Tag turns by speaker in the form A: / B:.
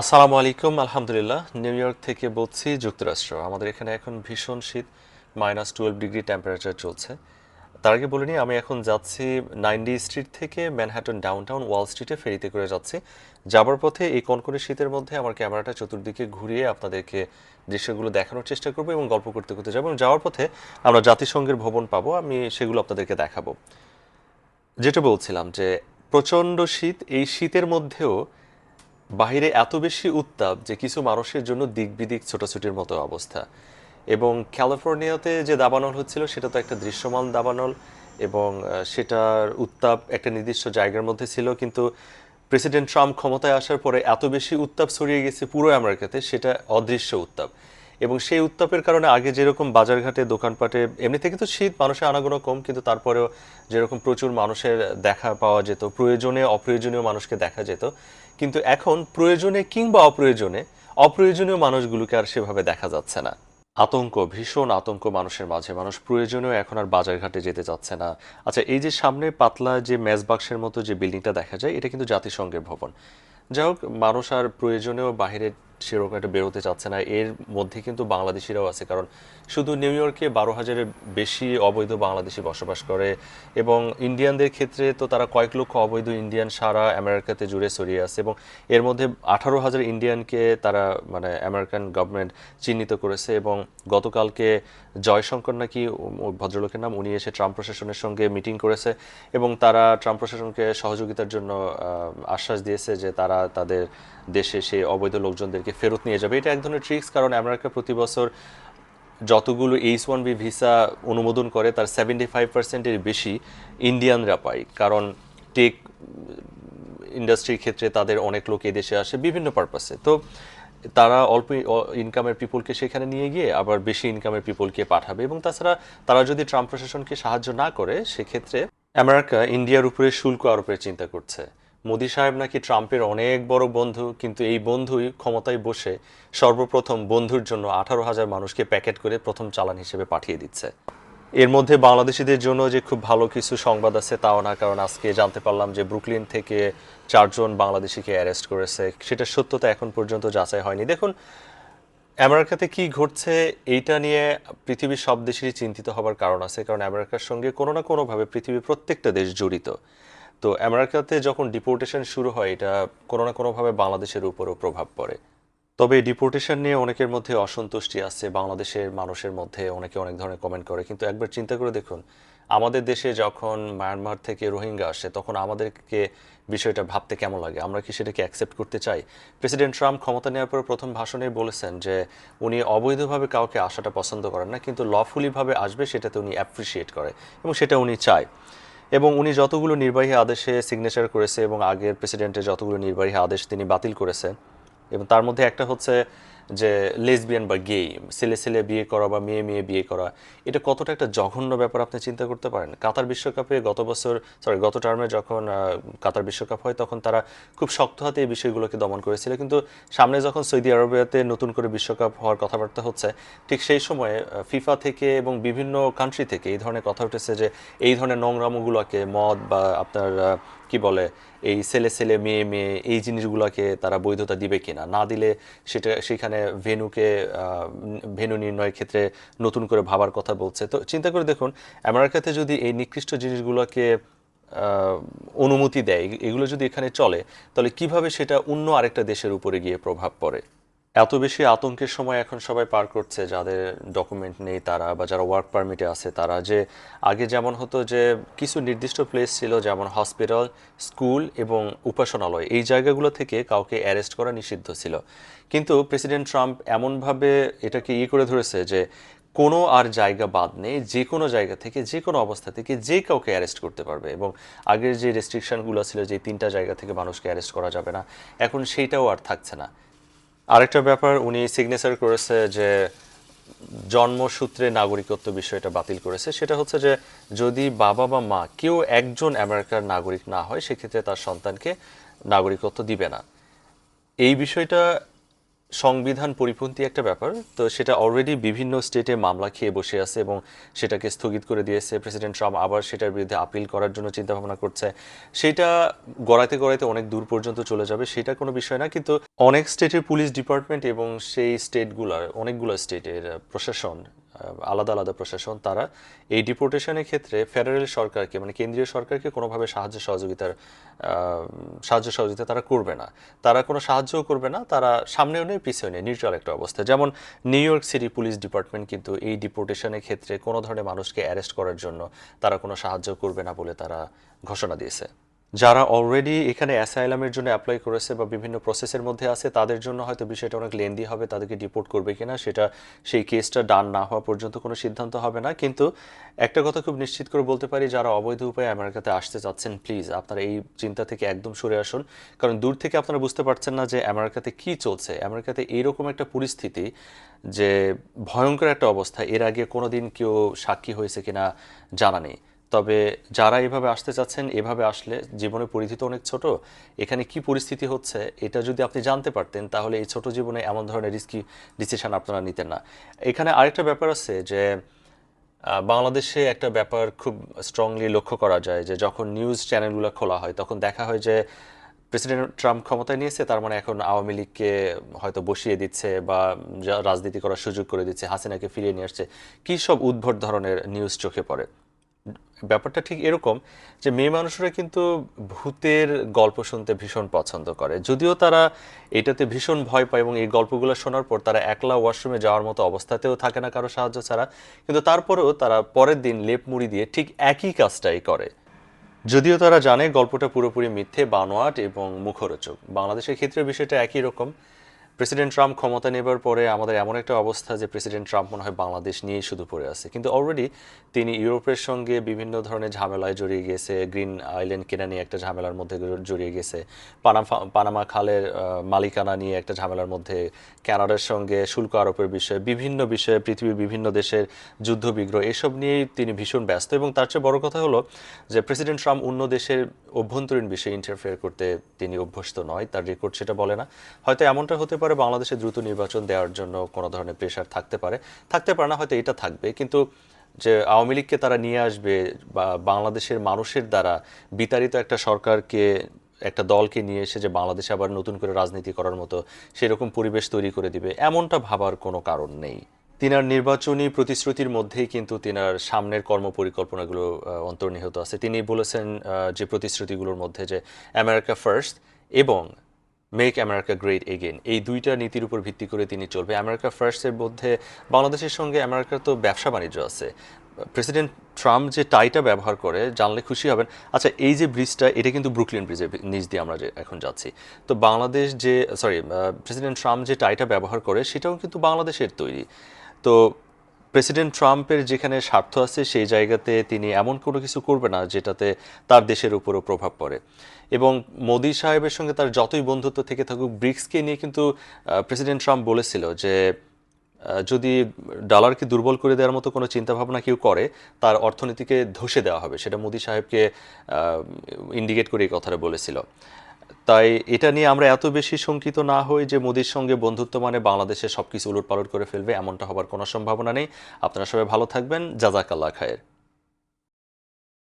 A: আসসালামু আলাইকুম, আলহামদুলিল্লাহ। নিউ ইয়র্ক থেকে বলছি যুক্তরাষ্ট্র। আমাদের এখানে এখন ভীষণ শীত মাইনাস টুয়েলভ ডিগ্রি টেম্পারেচার চলছে। তার আগে বলিনি আমি এখন যাচ্ছি নাইনডি স্ট্রিট থেকে ম্যানহাটন ডাউনটাউন ওয়াল স্ট্রিটে ফেরিতে করে যাচ্ছি। যাবার পথে এই কনকনে শীতের মধ্যে আমার ক্যামেরাটা চতুর্দিকে ঘুরিয়ে আপনাদেরকে দৃশ্যগুলো দেখানোর চেষ্টা করব এবং গল্প করতে করতে যাব। এবং যাওয়ার পথে আমরা জাতিসংঘের ভবন পাবো, আমি সেগুলো আপনাদেরকে দেখাবো। যেটা বলছিলাম যে, প্রচণ্ড শীত, এই শীতের মধ্যেও বাহিরে এত বেশি উত্তাপ যে কিছু মানুষের জন্য দিক বিদিক ছোটাছুটির মতো অবস্থা। এবং ক্যালিফোর্নিয়াতে যে দাবানল হচ্ছিল, সেটা তো একটা দৃশ্যমান দাবানল এবং সেটার উত্তাপ একটা নির্দিষ্ট জায়গার মধ্যে ছিল, কিন্তু প্রেসিডেন্ট ট্রাম্প ক্ষমতায় আসার পরে এত বেশি উত্তাপ ছড়িয়ে গেছে পুরো আমেরিকাতে, সেটা অদৃশ্য উত্তাপ। এবং সেই উত্তাপের কারণে আগে যেরকম বাজারঘাটে, দোকানপাটে এমনি থেকে তো শীত, মানুষের আনাগোনা কম, কিন্তু তারপরেও যেরকম প্রচুর মানুষের দেখা পাওয়া যেত, প্রয়োজনে, অপ্রয়োজনীয় মানুষকে দেখা যেত কিন্তু এখন প্রয়োজনে কিংবা অপ্রয়োজনে অপ্রয়োজনীয় মানুষগুলোকে আর সেভাবে দেখা যাচ্ছে না। আতঙ্ক, ভীষণ আতঙ্ক মানুষের মাঝে। মানুষ প্রয়োজনেও এখন আর বাজারঘাটে যেতে চাচ্ছে না। আচ্ছা এই যে সামনে পাতলা যে মেজ বাক্সের মতো যে বিল্ডিংটা দেখা যায়, এটা কিন্তু জাতিসংঘের ভবন। যাই হোক, মানুষ আর প্রয়োজনেও বাইরে সেরকম একটা বেরোতে চাচ্ছে না। এর মধ্যে কিন্তু বাংলাদেশিরাও আছে, কারণ শুধু নিউ ইয়র্কে বারো হাজারের বেশি অবৈধ বাংলাদেশি বসবাস করে এবং ইন্ডিয়ানদের ক্ষেত্রে তো তারা কয়েক লক্ষ অবৈধ ইন্ডিয়ান সারা আমেরিকাতে জুড়ে ছড়িয়ে আছে এবং এর মধ্যে আঠারো হাজার ইন্ডিয়ানকে তারা মানে আমেরিকান গভর্নমেন্ট চিহ্নিত করেছে এবং গতকালকে জয়শঙ্কর নাকি ভদ্রলোকের নাম, উনি এসে ট্রাম্প প্রশাসনের সঙ্গে মিটিং করেছে এবং তারা ট্রাম্প প্রশাসনকে সহযোগিতার জন্য আশ্বাস দিয়েছে যে তারা তাদের দেশে সেই অবৈধ লোকজনদেরকে ফেরত নিয়ে যাবে। এটা এক ধরনের ট্রিক্স কারণ আমেরিকা প্রতি বছর যতগুলো এইচ ওয়ান বি ভিসা অনুমোদন করে, তার সেভেন্টি ফাইভ পার্সেন্টের বেশি ইন্ডিয়ানরা পায়। কারণ টেক ইন্ডাস্ট্রির ক্ষেত্রে তাদের অনেক লোক এদেশে আসে বিভিন্ন পারপাসে তো তারা অল্প ইনকামের পিপলকে সেখানে নিয়ে গিয়ে আবার বেশি ইনকামের পিপলকে পাঠাবে এবং তাছাড়া তারা যদি ট্রাম্প প্রশাসনকে সাহায্য না করে, সেক্ষেত্রে আমেরিকা ইন্ডিয়ার উপরে শুল্ক আরোপের চিন্তা করছে। মোদি সাহেব নাকি ট্রাম্পের অনেক বড় বন্ধু, কিন্তু এই বন্ধুই ক্ষমতায় বসে সর্বপ্রথম বন্ধুর জন্য আঠারো হাজার মানুষকে প্যাকেট করে প্রথম চালান হিসেবে পাঠিয়ে দিচ্ছে। এর মধ্যে বাংলাদেশিদের জন্য যে খুব ভালো কিছু সংবাদ আছে তাও না, কারণ আজকে জানতে পারলাম যে ব্রুকলিন থেকে চারজন বাংলাদেশিকে অ্যারেস্ট করেছে। সেটা সত্যতা এখন পর্যন্ত যাচাই হয়নি। দেখুন, আমেরিকাতে কি ঘটছে এইটা নিয়ে পৃথিবীর সব দেশেরই চিন্তিত হবার কারণ আছে, কারণ আমেরিকার সঙ্গে কোনো না কোনোভাবে পৃথিবীর প্রত্যেকটা দেশ জড়িত। তো আমেরিকাতে যখন ডিপোর্টেশন শুরু হয়, এটা কোনো না কোনোভাবে বাংলাদেশের উপরও প্রভাব পড়ে। তবে ডিপোর্টেশন নিয়ে অনেকের মধ্যে অসন্তুষ্টি আছে, বাংলাদেশের মানুষের মধ্যে অনেকে অনেক ধরনের কমেন্ট করে। কিন্তু একবার চিন্তা করে দেখুন, আমাদের দেশে যখন মায়ানমার থেকে রোহিঙ্গা আসে, তখন আমাদেরকে বিষয়টা ভাবতে কেমন লাগে? আমরা কি সেটাকে অ্যাকসেপ্ট করতে চাই? প্রেসিডেন্ট ট্রাম্প ক্ষমতা নেওয়ার পর প্রথম ভাষণে বলেছেন যে, উনি অবৈধভাবে কাউকে আসাটা পছন্দ করেন না, কিন্তু লফুলিভাবে আসবে সেটাতে উনি অ্যাপ্রিসিয়েট করে এবং সেটা উনি চায়। এবং উনি যতগুলো নির্বাহী আদেশে সিগনেচার করেছে এবং আগের প্রেসিডেন্টের যতগুলো নির্বাহী আদেশ তিনি বাতিল করেছেন, এবং তার মধ্যে একটা হচ্ছে যে লেসবিয়ান বা গে ছেলে ছেলে বিয়ে করা বা মেয়ে মেয়ে বিয়ে করা, এটা কতটা একটা জঘন্য ব্যাপার আপনি চিন্তা করতে পারেন? কাতার বিশ্বকাপে গত বছর সরি গত টার্মে যখন কাতার বিশ্বকাপ হয়, তখন তারা খুব শক্ত হাতে এই বিষয়গুলোকে দমন করেছিল। কিন্তু সামনে যখন সৌদি আরবিয়াতে নতুন করে বিশ্বকাপ হওয়ার কথাবার্তা হচ্ছে, ঠিক সেই সময়ে ফিফা থেকে এবং বিভিন্ন কান্ট্রি থেকে এই ধরনের কথা উঠেছে যে এই ধরনের নোংরামোগুলোকে, মদ বা আপনার কি বলে, এই ছেলে ছেলে, মেয়ে মেয়ে, এই জিনিসগুলোকে তারা বৈধতা দিবে কিনা? না দিলে সেটা, সেখানে ভেনুকে ভেনু নির্ণয়ের ক্ষেত্রে নতুন করে ভাবার কথা বলছে। তো চিন্তা করে দেখুন, আমেরিকাতে যদি এই নিকৃষ্ট জিনিসগুলোকে অনুমতি দেয়, এগুলো যদি এখানে চলে, তাহলে কীভাবে সেটা অন্য আরেকটা দেশের উপরে গিয়ে প্রভাব পড়ে? এত বেশি আতঙ্কের সময় এখন সবাই পার করছে, যাদের ডকুমেন্ট নেই তারা বা যারা ওয়ার্ক পারমিটে আছে তারা। যে আগে যেমন হতো যে কিছু নির্দিষ্ট প্লেস ছিল, যেমন হসপিটাল স্কুল এবং উপাসনালয়, এই জায়গাগুলো থেকে কাউকে অ্যারেস্ট করা নিষিদ্ধ ছিল। কিন্তু প্রেসিডেন্ট ট্রাম্প এমনভাবে এটাকে ইয়ে করে ধরেছে যে কোনো আর জায়গা বাদ নেই, যে কোনো জায়গা থেকে, যে কোনো অবস্থা থেকে যে কাউকে অ্যারেস্ট করতে পারবে। এবং আগের যে রেস্ট্রিকশনগুলো ছিল যে তিনটা জায়গা থেকে মানুষকে অ্যারেস্ট করা যাবে না, এখন সেইটাও আর থাকছে না। আরেকটা ব্যাপার, উনি সিগনেচার করেছে যে জন্মসূত্রে নাগরিকত্ব বিষয়টা বাতিল করেছে। সেটা হচ্ছে যে যদি বাবা বা মা কেউ একজন আমেরিকার নাগরিক না হয়, সেক্ষেত্রে তার সন্তানকে নাগরিকত্ব দিবে না। এই বিষয়টা সংবিধান পরিপন্থী একটা ব্যাপার। তো সেটা অলরেডি বিভিন্ন স্টেটে মামলা খেয়ে বসে আছে এবং সেটাকে স্থগিত করে দিয়েছে। প্রেসিডেন্ট ট্রাম্প আবার সেটার বিরুদ্ধে আপিল করার জন্য চিন্তা ভাবনা করছে। সেটা গড়াইতে গড়াইতে অনেক দূর পর্যন্ত চলে যাবে, সেটা কোনো বিষয় না। কিন্তু অনেক স্টেটের পুলিশ ডিপার্টমেন্ট এবং সেই স্টেটগুলার অনেকগুলো স্টেটের প্রশাসন আলাদা আলাদা প্রশাসন, তারা এই ডিপোর্টেশনের ক্ষেত্রে ফেডারেল সরকারকে মানে কেন্দ্রীয় সরকারকে কোনোভাবে সাহায্য সহযোগিতার সাহায্য সহযোগিতা তারা করবে না। তারা কোনো সাহায্যও করবে না, তারা সামনেও নেই পিছিয়েও নেই নিউট্রাল একটা অবস্থা। যেমন New York City police department কিন্তু এই ডিপোর্টেশনের ক্ষেত্রে কোনো ধরনের মানুষকে অ্যারেস্ট করার জন্য তারা কোনো সাহায্য করবে না বলে তারা ঘোষণা দিয়েছে। যারা অলরেডি এখানে অ্যাসাইলামের জন্য অ্যাপ্লাই করেছে বা বিভিন্ন প্রসেসের মধ্যে আছে, তাদের জন্য হয়তো বিষয়টা অনেক লেন্দি হবে, তাদেরকে ডিপোর্ট করবে কিনা সেটা সেই কেসটা ডান না হওয়া পর্যন্ত কোনো সিদ্ধান্ত হবে না। কিন্তু একটা কথা খুব নিশ্চিত করে বলতে পারি, যারা অবৈধ উপায়ে আমেরিকাতে আসতে চাচ্ছেন প্লিজ আপনারা এই চিন্তা থেকে একদম সরে আসুন। কারণ দূর থেকে আপনারা বুঝতে পারছেন না যে আমেরিকাতে কি চলছে। আমেরিকাতে এইরকম একটা পরিস্থিতি যে ভয়ঙ্কর একটা অবস্থা। এর আগে কোনো দিন কেউ সাক্ষী হয়েছে কিনা জানা নেই। তবে যারা এভাবে আসতে চাচ্ছেন, এভাবে আসলে জীবনের পরিধি তো অনেক ছোট, এখানে কি পরিস্থিতি হচ্ছে এটা যদি আপনি জানতে পারতেন, তাহলে এই ছোট জীবনে এমন ধরনের রিস্কি ডিসিশন আপনারা নিতেন না। এখানে আরেকটা ব্যাপার আছে যে বাংলাদেশে একটা ব্যাপার খুব স্ট্রংলি লক্ষ্য করা যায় যে, যখন নিউজ চ্যানেলগুলো খোলা হয়, তখন দেখা হয় যে, প্রেসিডেন্ট ট্রাম্প ক্ষমতায় নিয়েছে, তার মানে এখন আওয়ামী লীগকে হয়তো বসিয়ে দিচ্ছে বা রাজনীতি করার সুযোগ করে দিচ্ছে, হাসিনাকে ফিরিয়ে নিয়ে আসছে। কী সব উদ্ভট ধরনের নিউজ চোখে পড়ে? ব্যাপারটা ঠিক এরকম যে মেয়ে মানুষরা কিন্তু ভূতের গল্প শুনতে ভীষণ পছন্দ করে। যদিও তারা এটাতে ভীষণ ভয় পায় এবং এই গল্পগুলো শোনার পর তারা একলা ওয়াশরুমে যাওয়ার মতো অবস্থাতেও থাকে না কারও সাহায্য ছাড়া। কিন্তু তারপরেও তারা পরের দিন লেপ মুড়ি দিয়ে ঠিক একই কাজটাই করে। যদিও তারা জানে গল্পটা পুরোপুরি মিথ্যে, বানোয়াট এবং মুখরোচক। বাংলাদেশের ক্ষেত্রে বিষয়টা একই রকম। প্রেসিডেন্ট ট্রাম্প ক্ষমতা নেবার পরে আমাদের এমন একটা অবস্থা যে প্রেসিডেন্ট ট্রাম্প মনে হয় বাংলাদেশ নিয়েই শুধু পড়ে আছে। কিন্তু অলরেডি তিনি ইউরোপের সঙ্গে বিভিন্ন ধরনের ঝামেলায় জড়িয়ে গেছে, গ্রিন আইল্যান্ড কেনা নিয়ে একটা ঝামেলার মধ্যে জড়িয়ে গেছে, পানামা পানামা খালের মালিকানা নিয়ে একটা ঝামেলার মধ্যে কানাডার সঙ্গে শুল্ক আরোপের বিষয়ে, বিভিন্ন বিষয়ে পৃথিবীর বিভিন্ন দেশের যুদ্ধ বিগ্রহ এসব নিয়েই তিনি ভীষণ ব্যস্ত। এবং তার চেয়ে বড় কথা হলো যে প্রেসিডেন্ট ট্রাম্প অন্য দেশের অভ্যন্তরীণ বিষয়ে ইন্টারফেয়ার করতে তিনি অভ্যস্ত নয়, তার রেকর্ড সেটা বলে না। হয়তো এমনটা হতে পারে বাংলাদেশে দ্রুত নির্বাচন দেওয়ার জন্য কোনো ধরনের প্রেশার থাকতে পারে। থাকতে পারে না, হয়তো এটা থাকবে। কিন্তু যে আওয়ামী লীগকে তারা নিয়ে আসবে বা বাংলাদেশের মানুষের দ্বারা বিতাড়িত একটা সরকারকে, একটা দলকে নিয়ে এসে যে বাংলাদেশে আবার নতুন করে রাজনীতি করার মতো সেরকম পরিবেশ তৈরি করে দিবে, এমনটা ভাবার কোনো কারণ নেই। তিনার নির্বাচনী প্রতিশ্রুতির মধ্যেই কিন্তু তিনার সামনের কর্মপরিকল্পনাগুলো অন্তর্নিহিত আছে। তিনি বলেছেন যে প্রতিশ্রুতিগুলোর মধ্যে যে আমেরিকা ফার্স্ট এবং মেক আমেরিকা গ্রেট এগেন এই দুইটা নীতির উপর ভিত্তি করে তিনি চলবে। আমেরিকা ফার্স্টের মধ্যে বাংলাদেশের সঙ্গে আমেরিকার তো ব্যবসা বাণিজ্য আছে। প্রেসিডেন্ট ট্রাম্প যে টাইটা ব্যবহার করে, জানলে খুশি হবেন। আচ্ছা এই যে ব্রিজটা এটা কিন্তু ব্রুকলিন ব্রিজের নিচ দিয়ে আমরা যে এখন যাচ্ছি। তো বাংলাদেশ যে সরি প্রেসিডেন্ট ট্রাম্প যে টাইটা ব্যবহার করে, সেটাও কিন্তু বাংলাদেশের তৈরি। তো প্রেসিডেন্ট ট্রাম্পের যেখানে স্বার্থ আছে, সেই জায়গাতে তিনি এমন কোনো কিছু করবে না যেটাতে তার দেশের উপরও প্রভাব পড়ে। এবং মোদি সাহেবের সঙ্গে তার যতই বন্ধুত্ব থেকে থাকুক, ব্রিক্সকে নিয়ে কিন্তু প্রেসিডেন্ট ট্রাম্প বলেছিল যে যদি ডলারকে দুর্বল করে দেওয়ার মতো কোনো চিন্তাভাবনা কেউ করে, তার অর্থনীতিকে ধসে দেওয়া হবে। সেটা মোদি সাহেবকে ইন্ডিকেট করে এই কথাটা বলেছিল। তাই এটা নিয়ে আমরা এত বেশি শঙ্কিত না হই যে মোদির সঙ্গে বন্ধুত্ব মানে বাংলাদেশে সবকিছু উলট পালট করে ফেলবে, এমনটা হবার কোনো সম্ভাবনা নেই। আপনারা সবাই ভালো থাকবেন। জাজাকাল্লা খায়ের।